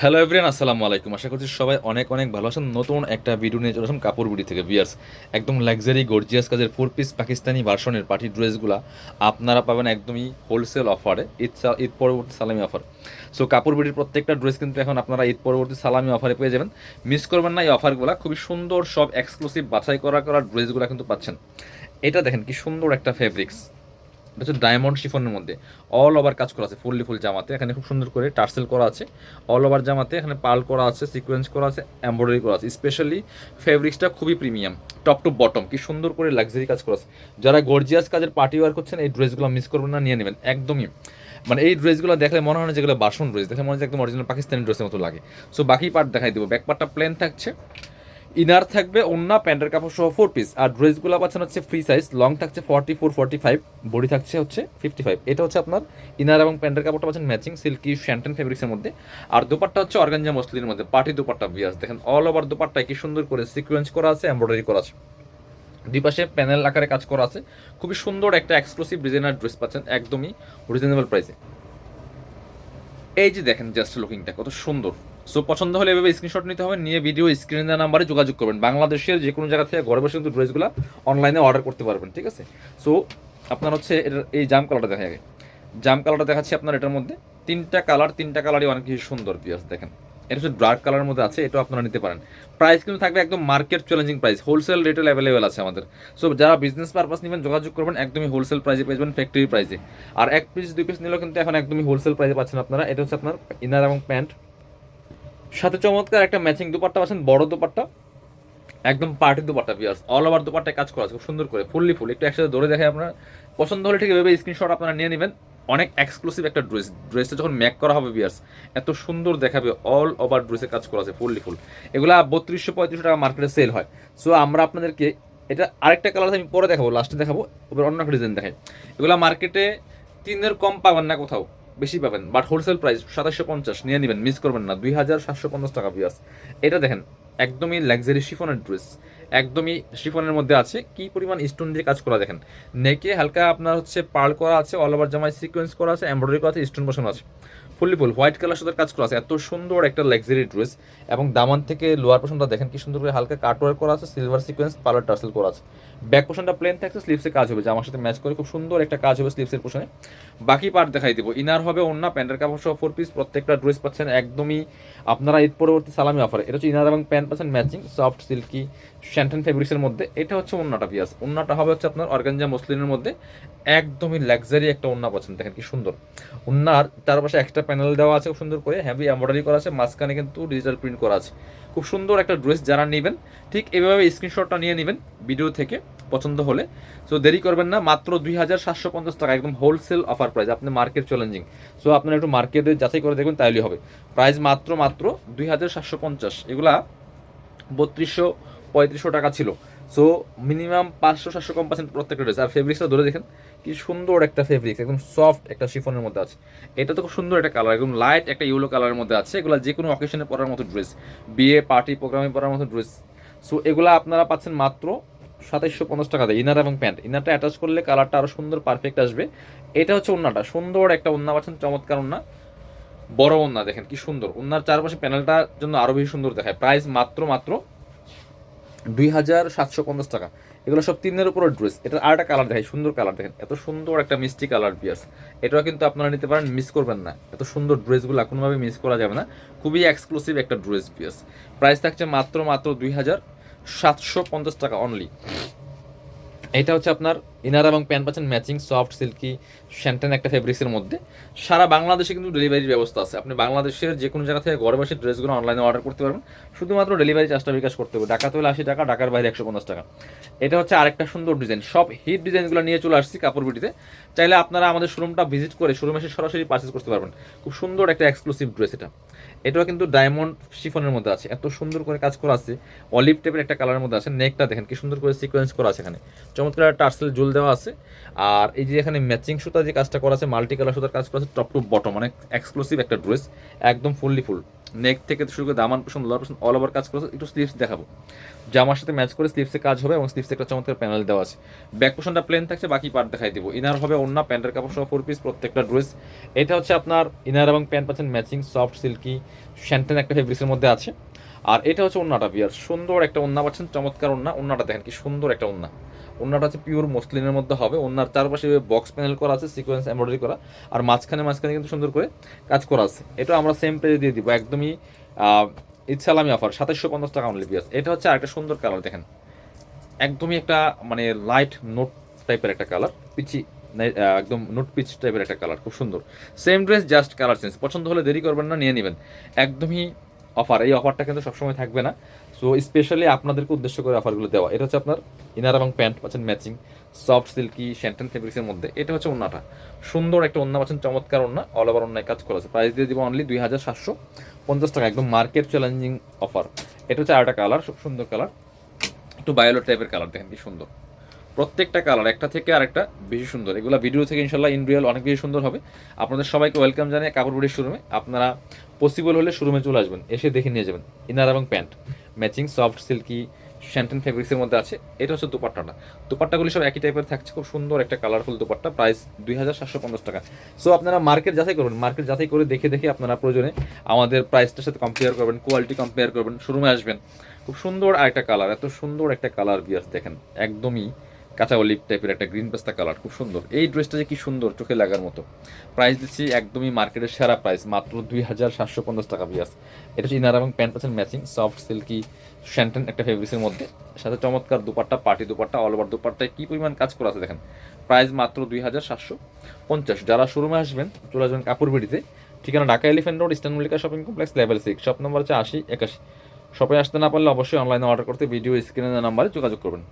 Hello everyone আসসালামু আলাইকুম। আশা করছি সবাই অনেক অনেক ভালো আছেন। নতুন একটা ভিডিও নিয়ে চলে কাপড় বিডি থেকে। বিয়ার্স একদম লাক্সারি গর্জিয়াস কাজের ফোর পিস পাকিস্তানি ভার্সনের পার্টি ড্রেসগুলো আপনারা পাবেন একদমই হোলসেল অফারে ঈদ ঈদ পরবর্তী সালামি অফার সো কাপড় বিডির প্রত্যেকটা ড্রেস কিন্তু এখন আপনারা ঈদ পরবর্তী সালামি অফারে পেয়ে যাবেন। মিস করবেন না এই অফারগুলো খুবই সুন্দর সব এক্সক্লুসিভ বাছাই করা করা ড্রেসগুলো কিন্তু পাচ্ছেন। এটা দেখেন কি সুন্দর একটা ফেব্রিক্স এটা হচ্ছে ডায়মন্ড শিফনের মধ্যে। অল ওভার কাজ করা আছে, ফুললি ফুল জামাতে। এখানে খুব সুন্দর করে টার্সেল করা আছে। অল ওভার জামাতে এখানে পাল করা আছে সিকোয়েন্স করা আছে এমব্রয়ডারি করা আছে। স্পেশালি ফেব্রিক্সটা খুবই প্রিমিয়াম টপ টু বটম কি সুন্দর করে লাক্সারি কাজ করা আছে। যারা গর্জিয়াস কাজের পার্টি ওয়ার করছেন, এই ড্রেসগুলো মিস করবেন না, নিয়ে নেবেন। একদমই। মানে এই ড্রেসগুলো দেখলে মনে হয় না যেগুলো বাসন ড্রেস দেখে মনে হয় একদম অরিজিনাল পাকিস্তানি ড্রেসের মতো লাগে। সো বাকি পার্ট দেখাই দেবো। ব্যাক পার্টটা প্লেন থাকছে। ইনার থাকবে অন্য প্যান্টের কাপড় সহ ফোর পিস আর ড্রেসগুলো পাচ্ছেন হচ্ছে ফ্রি সাইজ লং থাকছে forty four forty five body থাকছে হচ্ছে ফিফটি ফাইভ এটা হচ্ছে আপনার ইনার এবং প্যান্টের কাপড়টা পাচ্ছেন ম্যাচিং সিল্কি শ্যান্টেন ফেব্রিক্সের মধ্যে। আর দুপাট্টা হচ্ছে অর্গানজা মসলিনের মধ্যে। পার্টি দুপাট্টা বিয়াস দেখেন অল ওভার দুপাট্টায় কি সুন্দর করে সিকোয়েন্স করা আছে এমব্রয়ডারি করা আছে। দুই পাশে প্যানেল আকারে কাজ করা আছে। খুবই সুন্দর একটা এক্সক্লুসিভ ডিজাইনার ড্রেস পাচ্ছেন একদমই রিজনেবল প্রাইসে এই যে দেখেন জাস্ট লুকিংটা কত সুন্দর। সো পছন্দ হলে এভাবে স্ক্রিনশট নিতে হবে, নিয়ে ভিডিও স্ক্রিনে নাম্বারে যোগাযোগ করবেন। বাংলাদেশের যে কোনো জায়গা থেকে ঘরে বসে কিন্তু ড্রেসগুলো অনলাইনে অর্ডার করতে পারবেন, ঠিক আছে? সো আপনার হচ্ছে এই জাম কালারটা দেখা আগে। জাম কালারটা দেখাচ্ছি আপনার এটার মধ্যে। তিনটা কালার তিনটা কালারই অনেক বেশি সুন্দর পিয়াস দেখেন। এটা হচ্ছে ডার্ক কালারের মধ্যে আছে, এটাও আপনারা নিতে পারেন। প্রাইস কিন্তু থাকবে একদম market challenging price wholesale retail available আছে আমাদের। সো যারা বিজনেস পারপাস নেবেন, যোগাযোগ করবেন, একদমই হোলসেল প্রাইসে পেয়ে যাবেন ফ্যাক্টরি প্রাইসে আর এক পিস দুই পিস নিলেও কিন্তু এখন একদমই হোলসেল প্রাইসে পাচ্ছেন আপনারা। এটা হচ্ছে আপনার ইনার এবং প্যান্ট সাথে চমৎকার একটা ম্যাচিং দুপাট্টা পাচ্ছেন, বড় দুপাট্টা, একদম পার্টি দুপাট্টা পিয়ার্স অল ওভার দুপাট্টায় কাজ করা আছে, খুব সুন্দর করে ফুললি ফুল একটু একসাথে ধরে দেখে আপনার। পছন্দ হলে ঠিক এভাবে স্ক্রিনশট আপনারা নিয়ে নেবেন। অনেক এক্সক্লুসিভ একটা ড্রেস ড্রেসটা যখন ম্যাক করা হবে বিয়ার্স এত সুন্দর দেখাবে অল ওভার ড্রেসে কাজ করা আছে ফুললি ফুল এগুলা বত্রিশশো পঁয়ত্রিশশো টাকা মার্কেটে সেল হয়। সো আমরা আপনাদেরকে এটা আরেকটা কালার আমি পরে দেখাবো লাস্টে দেখাবো, এবার অন্য একটা ডিজাইন দেখাই। এগুলা মার্কেটে তিনের কম পাবেন না কোথাও। বেশি পাবেন বাট হোলসেল প্রাইস সাতাশশো পঞ্চাশ, নিয়ে নেবেন মিস করবেন না, দুই হাজার সাতশো পঞ্চাশ টাকা বিয়াস এটা দেখেন, একদমই লাক্সারি শিফনের ড্রেস একদমই শিফনের মধ্যে আছে, কি পরিমাণ স্টোন দিয়ে কাজ করা, দেখেন। নেকে হালকা আপনার হচ্ছে পার্ল করা আছে অল ওভার জামাই সিকোয়েন্স করা আছে এমব্রয়ডারি করা আছে স্টোন বসানো আছে। ফুললি ফুল, হোয়াইট কালার সাথে কাজ করা আছে। এত সুন্দর একটা লাক্সারি ড্রেস এবং দামান থেকে লোয়ার পোর্শনটা দেখেন কি সুন্দর করে হালকা কাটওয়ার করা আছে সিলভার সিকোয়েন্স পার্লার টার্সেল করা আছে। ব্যাক পোর্শনটা প্লেন থাকছে স্লিভসে কাজ হবে জামার সাথে ম্যাচ করে খুব সুন্দর একটা কাজ হবে স্লিভসের পোর্শনে বাকি পার্ট দেখাই দিব ইনার হবে অন্য প্যান্টের কাপড় সহ ফোর পিস প্রত্যেকটা ড্রেস পাচ্ছেন একদমই আপনারা ঈদ পরবর্তী সালামি অফার এটা হচ্ছে ইনার এবং প্যান্ট পাচ্ছেন ম্যাচিং সফট সিল্কি শ্যান্টেন ফেব্রিক্সের মধ্যে। এটা হচ্ছে অন্যটা পিয়াস অন্যটা হবে হচ্ছে আপনার অর্গানজা মসলিনের মধ্যে। একদমই লাক্সারি একটা ওন্না পাচ্ছেন, দেখেন কি সুন্দর। ওন্নার চারপাশে একটা প্যানেল দেওয়া আছে খুব সুন্দর করে হ্যাভি এমব্রয়ডারি করা আছে, মাঝখানে কিন্তু ডিজিটাল প্রিন্ট করা আছে। খুব সুন্দর একটা ড্রেস যারা নেবেন, ঠিক এভাবে স্ক্রিনশটটা নিয়ে নেবেন ভিডিও থেকে, পছন্দ হলে। সো দেরি করবেন না, মাত্র দুই হাজার সাতশো পঞ্চাশ টাকা, একদম হোলসেল অফার প্রাইস আপনি মার্কেট চ্যালেঞ্জিং সো আপনারা একটু মার্কেটে যাচাই করে দেখবেন তাইলে হবে। প্রাইস মাত্র মাত্র দুই হাজার সাতশো পঞ্চাশ, এগুলা বত্রিশশো পঁয়ত্রিশশো টাকা ছিল। সো মিনিমাম পাঁচশো, সাতশো কম পার্সেন্ট প্রত্যেকটা ড্রেস আর ফেব্রিক্সটা ধরে দেখেন, কি সুন্দর একটা ফেব্রিক্স একদম সফট একটা শিফনের মধ্যে আছে। এটা তো খুব সুন্দর একটা কালার একদম লাইট একটা ইয়েলো কালারের মধ্যে আছে। এগুলো যে কোনো অকেশনে পরার মতো ড্রেস বিয়ে পার্টি প্রোগ্রামে পরার মতো ড্রেস সো এগুলো আপনারা পাচ্ছেন মাত্র সাতাইশশো পঞ্চাশ টাকা দেয় ইনার এবং প্যান্ট ইনারটা অ্যাটাচ করলে কালারটা আরও সুন্দর পারফেক্ট আসবে। এটা হচ্ছে ওন্নাটা। সুন্দর একটা ওন্না পাচ্ছেন, চমৎকার ওন্না। বড় ওন্না, দেখেন কি সুন্দর। ওন্নার চারপাশে প্যানেলটার জন্য আরও বেশি সুন্দর দেখায়। প্রাইস মাত্র মাত্র দুই হাজার সাতশো পঞ্চাশ টাকা। এগুলো সব তিনের উপর ড্রেস এটার আর একটা কালার দেখাই, সুন্দর কালার দেখেন। এত সুন্দর একটা মিষ্টি কালার পিয়াস এটাও কিন্তু আপনারা নিতে পারেন মিস করবেন না। এত সুন্দর ড্রেসগুলো কোনোভাবে মিস করা যাবে না। খুবই এক্সক্লুসিভ একটা ড্রেস পিয়াস প্রাইস থাকছে মাত্র মাত্র দুই হাজার সাতশো পঞ্চাশ টাকা অনলি এটা হচ্ছে আপনার ইনার এবং প্যান্ট পাচ্ছেন ম্যাচিং, সফট, সিল্কি শ্যান্টেন একটা ফেব্রিক্সের মধ্যে। সারা বাংলাদেশে কিন্তু ডেলিভারির ব্যবস্থা আছে। আপনি বাংলাদেশের যে কোনো জায়গা থেকে ঘরে বসে ড্রেসগুলো অনলাইনে অর্ডার করতে পারবেন। শুধুমাত্র ডেলিভারি চার্জটা বিকাশ করতে হবে। ঢাকাতে হলে আশি টাকা, ঢাকার বাইরে একশো পঞ্চাশ টাকা। এটা হচ্ছে আরেকটা সুন্দর ডিজাইন সব হিট ডিজাইনগুলো নিয়ে চলে আসছি কাপড় বিটিতে চাইলে আপনারা আমাদের শোরুমটা ভিজিট করে শোরুমে এসে সরাসরি পারচেস করতে পারবেন। খুব সুন্দর একটা এক্সক্লুসিভ ড্রেস এটা। এটাও কিন্তু ডায়মন্ড শিফনের মধ্যে আছে। এত সুন্দর করে কাজ করা আছে। অলিভ টাইপের একটা কালারের মধ্যে আছে। নেকটা দেখেন কি সুন্দর করে সিকোয়েন্স করা আছে এখানে। চমৎকার টার্সেল জুল দেওয়া আছে। আর এই যে এখানে ম্যাচিং সুতা যে কাজটা করা আছে মাল্টি কালার সুতার কাজ করা আছে টপ টু বটম অনেক এক্সক্লুসিভ একটা ড্রেস একদম ফুললি ফুল নেক থেকে শুরু করে দামান পোষণ লোয়ার পোষণ অল ওভার কাজ করেছে একটু স্লিভস দেখাবো। জামার সাথে ম্যাচ করে স্লিভসে কাজ হবে এবং স্লিভসে একটা চমৎকার প্যানেল দেওয়া আছে। ব্যাক পোষণটা প্লেন থাকছে, বাকি পার্ট দেখাই দিব। ইনার হবে অন্য প্যান্টের কাপড় সহ ফোর পিস প্রত্যেকটা ড্রেস এটা হচ্ছে আপনার ইনার এবং প্যান্ট পাচ্ছেন ম্যাচিং সফট সিল্কি শ্যান্টেন একটা ফেব্রিক্সের মধ্যে আছে। আর এটা হচ্ছে ওন্নাটা বিয়ার সুন্দর একটা ওন্না পাচ্ছেন, চমৎকার ওন্না ওন্নাটা দেখেন কি সুন্দর একটা ওন্না ওন্নাটা হচ্ছে পিওর মসলিনের মধ্যে হবে। ওনার চারপাশে বক্স প্যানেল করা আছে সিকোয়েন্স এমব্রয়ডারি করা। আর মাঝখানে মাঝখানে কিন্তু সুন্দর করে কাজ করা আছে। এটা আমরা সেম প্রাইজে দিয়ে দিব। একদমই ইচ্ছালামি অফার সাতাশশো পঞ্চাশ টাকা অনলি পিয়াস এটা হচ্ছে আরেকটা সুন্দর কালার দেখেন। একদমই একটা মানে লাইট নোট টাইপের একটা কালার পিচি একদম নোট পিচ টাইপের একটা কালার খুব সুন্দর। Same dress just colour change পছন্দ হলে দেরি করবেন না, নিয়ে নেবেন। একদমই অফার এই অফারটা কিন্তু সবসময় থাকবে না। সো স্পেশালি আপনাদেরকে উদ্দেশ্য করে অফারগুলো দেওয়া। এটা হচ্ছে আপনার ইনার এবং প্যান্ট পাচ্ছেন ম্যাচিং সফট সিল্কি শ্যান্টেন ফেব্রিক্সের মধ্যে। এটা হচ্ছে ওনাটা সুন্দর একটা ওন্না পাচ্ছেন, চমৎকার ওন্না। অল ওভার ওন্নায় কাজ করা আছে। প্রাইস দিয়ে দিব অনলি দুই হাজার সাতশো পঞ্চাশ টাকা। একদম মার্কেট চ্যালেঞ্জিং অফার এটা হচ্ছে আরেকটা কালার খুব সুন্দর কালার একটু বায়োলো টাইপের কালার দেখেন কি সুন্দর। প্রত্যেকটা কালার একটা থেকে আরেকটা বেশি সুন্দর। এগুলো ভিডিও থেকে ইনশাল্লাহ ইন অনেক বেশি সুন্দর হবে। আপনাদের সবাইকে ওয়েলকাম জানিয়ে কাপড় বুড়ির শোরুমে আপনারা পসিবল হলে শোরুমে চলে আসবেন। এসে দেখে নিয়ে যাবেন। ইনার এবং প্যান্ট ম্যাচিং সফট সিল্কি শ্যান্টেন ফেব্রিক্সের মধ্যে আছে। এটা হচ্ছে দুপাট্টাটা দুপাট্টাগুলি সব একই টাইপের থাকছে, খুব সুন্দর একটা কালারফুল দুপাট্টা প্রাইস দুই হাজার সাতশো পঞ্চাশ টাকা। সো আপনারা মার্কেট যাচাই করবেন মার্কেট যাচাই করে দেখে দেখে আপনারা প্রয়োজনে আমাদের প্রাইসটার সাথে কম্পেয়ার করবেন কোয়ালিটি কম্পেয়ার করবেন শোরুমে আসবেন। খুব সুন্দর আর একটা কালার এত সুন্দর একটা কালার বিয়াস দেখেন, একদমই কাঁচা অলিভ টাইপের একটা গ্রিন পেস্তা কালার খুব সুন্দর। এই ড্রেসটা যে কি সুন্দর, চোখে লাগার মতো। প্রাইস দিচ্ছি একদমই মার্কেটের সেরা প্রাইস মাত্র দুই হাজার সাতশো পঞ্চাশ টাকা বিয়াস এটা হচ্ছে ইনার এবং প্যান্ট পাচ্ছেন ম্যাচিং সফট সিল্কি শ্যান্টেন একটা ফেব্রিক্সের মধ্যে। সাথে চমৎকার dupatta party dupatta all over দুপাট্টায় কি পরিমাণ কাজ করা আছে দেখেন। প্রাইস মাত্র দুই হাজার সাতশো পঞ্চাশ। যারা শোরুমে আসবেন, চলে আসবেন কাপড় বিড়িতে। ঠিকানা Dhaka elephant road eastern Mallika shopping complex level six shop নম্বর হচ্ছে আশি একাশি। শপে আসতে না পারলে অবশ্যই অনলাইনে অর্ডার করতে ভিডিও স্ক্রিনের নাম্বারে যোগাযোগ করবেন।